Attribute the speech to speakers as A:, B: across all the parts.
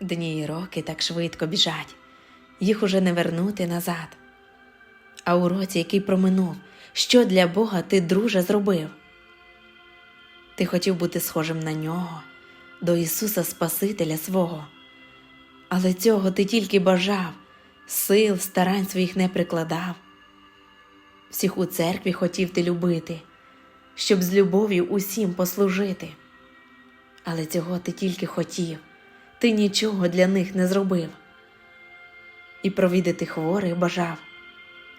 A: Дні й роки так швидко біжать, їх уже не вернути назад. А у році, який проминув, що для Бога ти, друже, зробив? Ти хотів бути схожим на нього, до Ісуса Спасителя свого. Але цього ти тільки бажав, сил, старань своїх не прикладав. Всіх у церкві хотів ти любити, щоб з любов'ю усім послужити. Але цього ти тільки хотів, ти нічого для них не зробив. І провідати хворих бажав,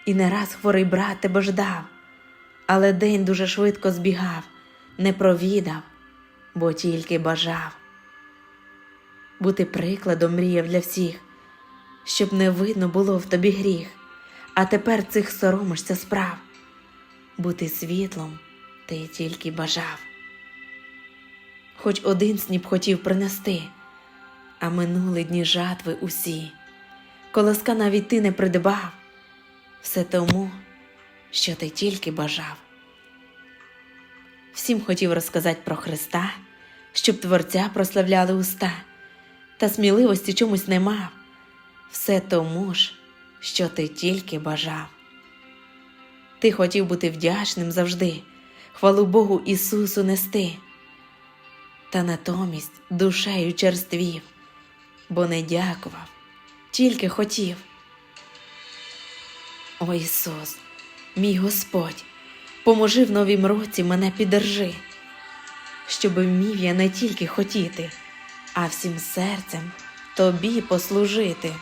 A: і не раз хворий брат тебе ждав, але день дуже швидко збігав, не провідав, бо тільки бажав. Бути прикладом мріяв для всіх, щоб не видно було в тобі гріх, а тепер цих соромишся справ. Бути світлом ти тільки бажав. Хоч один сніп хотів принести, а минули дні жатви усі, колоска навіть ти не придбав, все тому, що ти тільки бажав. Всім хотів розказати про Христа, щоб Творця прославляли уста, та сміливості чомусь не мав, все тому ж, що ти тільки бажав. Ти хотів бути вдячним завжди, хвалу Богу Ісусу нести, та натомість душею черствів, бо не дякував, тільки хотів. О Ісус, мій Господь, поможи в новім році мене піддержи, щоби вмів я не тільки хотіти, а всім серцем тобі послужити.